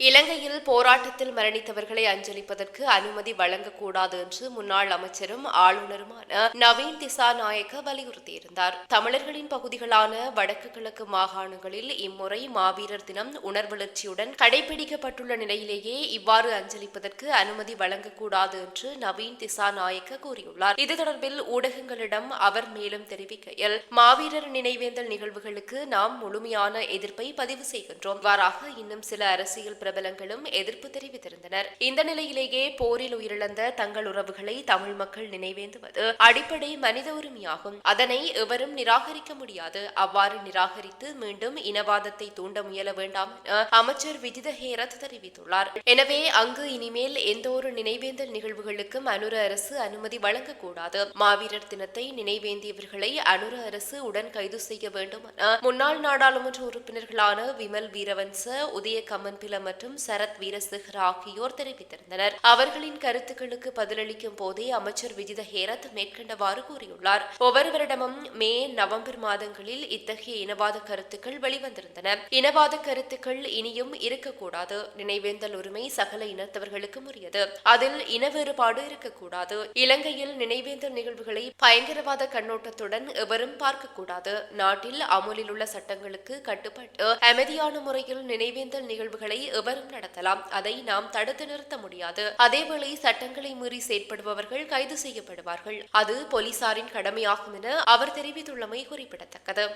இலங்கையில் போராட்டத்தில் மரணித்தவர்களை அஞ்சலிப்பதற்கு அனுமதி வழங்கக்கூடாது என்று முன்னாள் அமைச்சரும் ஆளுநருமான நவீன் திசாநாயக்க வலியுறுத்தியிருந்தார். தமிழர்களின் பகுதிகளான வடக்கு கிழக்கு மாகாணங்களில் இம்முறை மாவீரர் தினம் உணர்வளர்ச்சியுடன் கடைபிடிக்கப்பட்டுள்ள நிலையிலேயே இவ்வாறு அஞ்சலிப்பதற்கு அனுமதி வழங்கக்கூடாது என்று நவீன் திசாநாயக்க கூறியுள்ளார். இது தொடர்பில் ஊடகங்களிடம் அவர் மேலும் தெரிவிக்கையில் மாவீரர் நினைவேந்தல் நிகழ்வுகளுக்கு நாம் முழுமையான எதிர்ப்பை பதிவு செய்கின்றோம். இவ்வாறாக இன்னும் சில அரசியல் பிரபலங்களும் எதிர்ப்பு தெரிவித்திருந்தனர். இந்த நிலையிலேயே போரில் உயிரிழந்த தங்கள் உறவுகளை தமிழ் மக்கள் நினைவேந்துவது அடிப்படை மனித உரிமையாகும். அதனை எவரும் நிராகரிக்க முடியாது. அவ்வாறு நிராகரித்து மீண்டும் இனவாதத்தை தூண்ட முயல வேண்டாம் என அமைச்சர் விஜித ஹேரத் தெரிவித்துள்ளார். எனவே அங்கு இனிமேல் எந்த ஒரு நினைவேந்தல் நிகழ்வுகளுக்கும் அனுர அரசு அனுமதி வழங்கக்கூடாது. மாவீரர் தினத்தை நினைவேந்தியவர்களை அனுர அரசு உடன் கைது செய்ய வேண்டும் என முன்னாள் நாடாளுமன்ற உறுப்பினர்களான விமல் வீரவன்ச உதய கமன்பில மற்றும் மற்றும் சரத் வீரசிஹர் ஆகியோர் தெரிவித்திருந்தனர். அவர்களின் கருத்துக்களுக்கு பதிலளிக்கும் போதே அமைச்சர் விஜித ஹேரத் மேற்கண்டவாறு கூறியுள்ளார். ஒவ்வொரு வருடமும் மே நவம்பர் மாதங்களில் இத்தகைய இனவாத கருத்துக்கள் வெளிவந்திருந்தன. இனவாத கருத்துக்கள் இனியும் இருக்கக்கூடாது. நினைவேந்தல் உரிமை சகல இனத்தவர்களுக்கும் உரியது. அதில் இன வேறுபாடு இருக்கக்கூடாது. இலங்கையில் நினைவேந்தல் நிகழ்வுகளை பயங்கரவாத கண்ணோட்டத்துடன் எவரும் பார்க்கக்கூடாது. நாட்டில் அமுலில் உள்ள சட்டங்களுக்கு கட்டுப்பட்டு அமைதியான முறையில் நினைவேந்தல் நிகழ்வுகளை எவரும் நடத்தலாம். அதை நாம் தடுத்து நிறுத்த முடியாது. அதேவேளை சட்டங்களை மீறி செயற்படுபவர்கள் கைது செய்யப்படுவார்கள். அது போலீசாரின் கடமையாகும் என அவர் தெரிவித்துள்ளமை குறிப்பிடத்தக்கது.